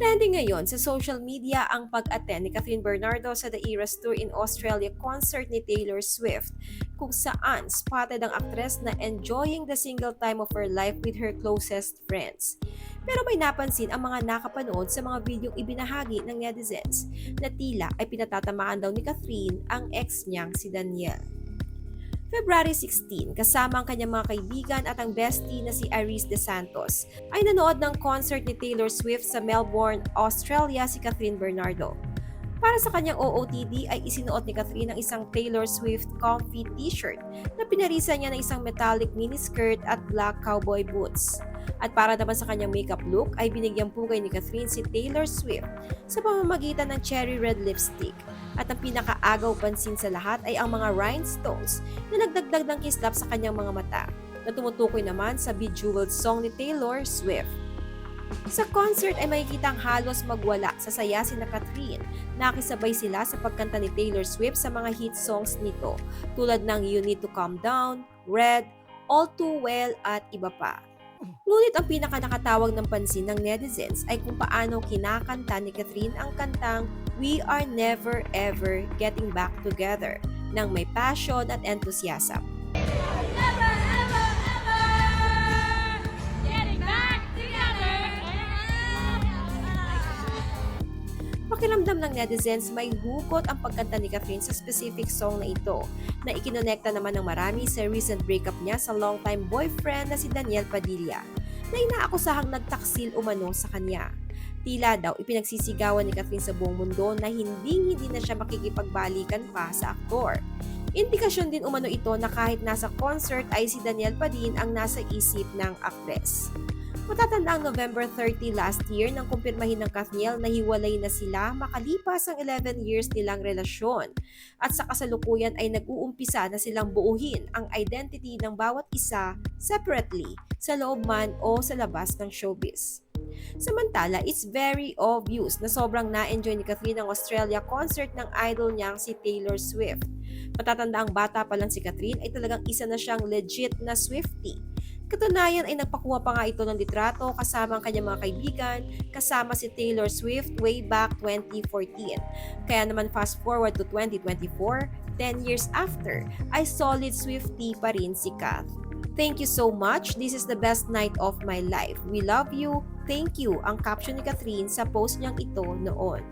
Trending ngayon sa social media ang pag-attend ni Catherine Bernardo sa The Eras Tour in Australia concert ni Taylor Swift, kung saan spotted ang aktres na enjoying the single time of her life with her closest friends. Pero may napansin ang mga nakapanood sa mga videong ibinahagi ng netizens na tila ay pinatatamaan daw ni Catherine ang ex niyang si Daniel. February 16, kasama ang kanyang mga kaibigan at ang bestie na si Iris De Santos, ay nanood ng concert ni Taylor Swift sa Melbourne, Australia si Catherine Bernardo. Para sa kanyang OOTD ay isinuot ni Catherine ang isang Taylor Swift comfy t-shirt na pinarisan niya ng isang metallic miniskirt at black cowboy boots. At para naman sa kanyang makeup look ay binigyan pugay ni Catherine si Taylor Swift sa pamamagitan ng cherry red lipstick. At ang pinakaagaw pansin sa lahat ay ang mga rhinestones na nagdagdag ng kislap sa kanyang mga mata na tumutukoy naman sa bejeweled song ni Taylor Swift. Sa concert ay makikita ang halos magwala sa saya si na Catherine. Nakisabay sila sa pagkanta ni Taylor Swift sa mga hit songs nito tulad ng You Need to Calm Down, Red, All Too Well at iba pa. Ngunit ang pinaka nakatawag ng pansin ng netizens ay kung paano kinakanta ni Catherine ang kantang We Are Never Ever Getting Back Together ng may passion at enthusiasm. Pakiramdam ng netizens may hugot ang pagkanta ni Catherine sa specific song na ito na ikinonekta naman ng marami sa recent breakup niya sa longtime boyfriend na si Daniel Padilla na inaakusahang nagtaksil umano sa kanya. Tila daw ipinagsisigawan ni Catherine sa buong mundo na hindi hindi na siya makikipagbalikan pa sa aktor. Indikasyon din umano ito na kahit nasa concert ay si Daniel pa din ang nasa isip ng aktres. Matatanda ang November 30 last year nang kumpirmahin ng Kathniel na hiwalay na sila makalipas ang 11 years nilang relasyon. At sa kasalukuyan ay nag-uumpisa na silang buuhin ang identity ng bawat isa separately sa loob man o sa labas ng showbiz. Samantala, it's very obvious na sobrang na-enjoy ni Catherine ang Australia concert ng idol niyang si Taylor Swift. Matatanda ang bata pa lang si Catherine ay talagang isa na siyang legit na Swiftie. Katunayan ay nagpakuha pa nga ito ng litrato kasama ang kanyang mga kaibigan, kasama si Taylor Swift way back 2014. Kaya naman fast forward to 2024, 10 years after, ay solid Swiftie pa rin si Kath. Thank you so much. This is the best night of my life. We love you. Thank you ang caption ni Catherine sa post niyang ito noon.